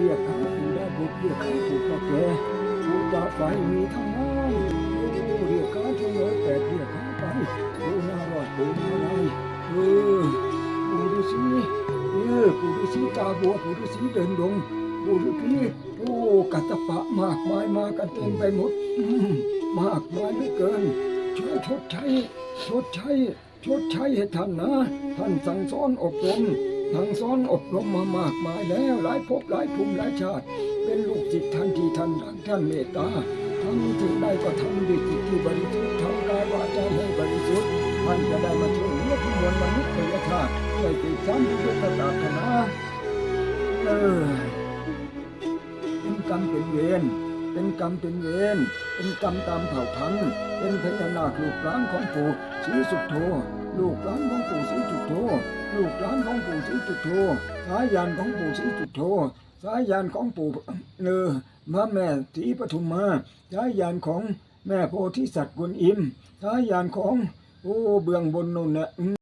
เรียกข้าปู่ได้บุตรเรียกข้าปู่ก็แก่ปู่ตาไฟมีทั้งนั้นปู่เรียกข้าทั้งร้อยแปดเรียกข้าไปปู่นารอดปู่นารายณ์เออปู่ฤาษีเออปู่ฤาษีตาบัวปู่ฤาษีเดินดงปู่ฤาษีโอ้กัตตปะมากมายมากันเต็มไปหมดมมากมายเหลือเกินช่วยชดใช้ชดใช้ชดใช้ให้ท่านนะ ท่านสั่งสอนอบรม สั่งสอนอบรมมามากมายแล้วหลายภพหลายภูมิหลายชาติ เป็นลูกศิษย์ท่านที่ท่านรักท่านเมตตาทำสิ่งใดก็ทำด้วยจิตที่บริสุทธิ์ทำกายวาจาให้บริสุทธิ์ท่านจะได้มาช่วยเหลือผู้มวลมนุษยชาติด้วยจิตสัมพุทธศาสนาเออเป็นกรรมเป็นเวรเป็นกรรมเป็นเวรเป็นกรรมตามเผ่าพันธุ์เป็นพญานาคลูกหลานของปู่ศรีสุโธลูกหลานของปู่ศรีสุโธ ลูกหลานของปู่ศรีสุโธสายยานของปู่ศรีสุโธสายยานของปู่เออพระแม่ศรีปฐุมมาสายยานของแม่โพธิสัตว์กุลอิมสายยานของโอ้เบื้องบนนู่นน่ะ